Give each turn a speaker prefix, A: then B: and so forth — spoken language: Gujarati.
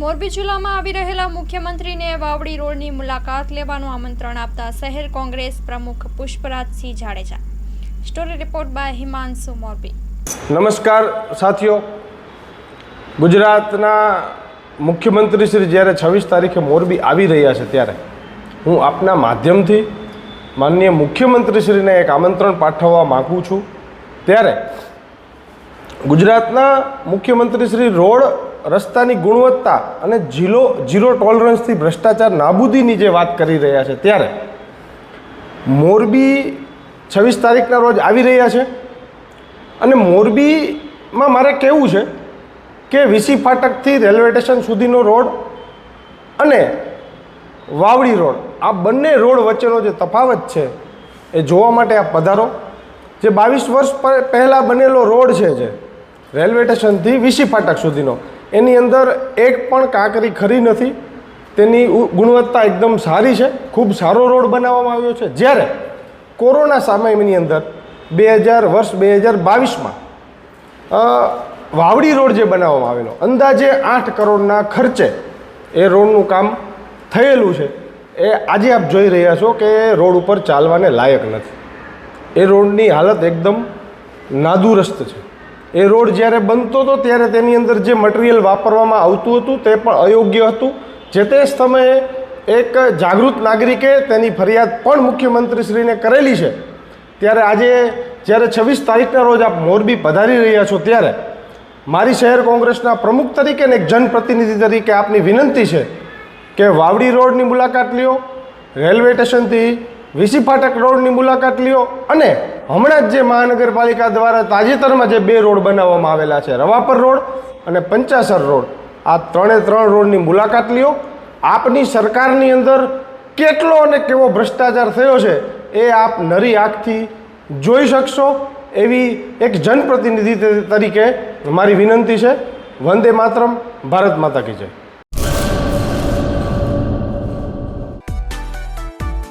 A: મોરબી જિલ્લામાં આવી રહેલા મુખ્યમંત્રીને વાવડી રોડની મુલાકાત લેવાનું આમંત્રણ આપતા શહેર કોંગ્રેસ પ્રમુખ Pushparajsinh Jadeja. Story report by Himanshu Morbi.
B: નમસ્કાર સાથીઓ. ગુજરાતના મુખ્યમંત્રી શ્રી જ્યારે છવ્વીસ તારીખે મોરબી આવી રહ્યા છે ત્યારે હું આપના માધ્યમથી માનનીય મુખ્યમંત્રીશ્રીને એક આમંત્રણ પાઠવવા માગું છું. ત્યારે ગુજરાતના મુખ્યમંત્રી શ્રી રોડ રસ્તાની ગુણવત્તા અને જીરો ઝીરો ટોલરન્સથી ભ્રષ્ટાચાર નાબૂદીની જે વાત કરી રહ્યા છે ત્યારે મોરબી છવ્વીસ તારીખના રોજ આવી રહ્યા છે અને મોરબીમાં મારે કહેવું છે કે વીસી ફાટકથી રેલવે સ્ટેશન સુધીનો રોડ અને વાવડી રોડ, આ બંને રોડ વચ્ચેનો જે તફાવત છે એ જોવા માટે આ પધારો. જે બાવીસ વર્ષ પહેલાં બનેલો રોડ છે જે રેલવે સ્ટેશનથી વીસી ફાટક સુધીનો. એની અંદર એક પણ કાંકરી ખરી નથી. તેની ગુણવત્તા એકદમ સારી છે. ખૂબ સારો રોડ બનાવવામાં આવ્યો છે. જ્યારે કોરોના સમયની અંદર બે હજાર વર્ષ બે હજાર બાવીસમાં વાવડી રોડ જે બનાવવામાં આવેલો, અંદાજે આઠ કરોડના ખર્ચે એ રોડનું કામ થયેલું છે. એ આજે આપ જોઈ રહ્યા છો કે રોડ ઉપર ચાલવાને લાયક નથી. એ રોડની હાલત એકદમ નાદુરસ્ત છે. એ રોડ જ્યારે બનતો હતો ત્યારે તેની અંદર જે મટીરિયલ વાપરવામાં આવતું હતું તે પણ અયોગ્ય હતું. જે તે સમયે એક જાગૃત નાગરિકે તેની ફરિયાદ પણ મુખ્યમંત્રીશ્રીને કરેલી છે. ત્યારે આજે જ્યારે છવ્વીસ તારીખના રોજ આપ મોરબી પધારી રહ્યા છો ત્યારે મારી શહેર કોંગ્રેસના પ્રમુખ તરીકે અને એક જનપ્રતિનિધિ તરીકે આપની વિનંતી છે કે વાવડી રોડની મુલાકાત લ્યો, રેલવે સ્ટેશનથી વીસી ફાટક રોડની મુલાકાત લ્યો અને હમણાં જ જે મહાનગરપાલિકા દ્વારા તાજેતરમાં જે બે રોડ બનાવવામાં આવેલા છે, રવાપર રોડ અને પંચાસર રોડ, આ ત્રણે ત્રણ રોડની મુલાકાત લ્યો. આપની સરકારની અંદર કેટલો અને કેવો ભ્રષ્ટાચાર થયો છે એ આપ નરી આંખથી જોઈ શકશો. એવી એક જનપ્રતિનિધિ તરીકે મારી વિનંતી છે. વંદે માતરમ, ભારત માતા કી જય.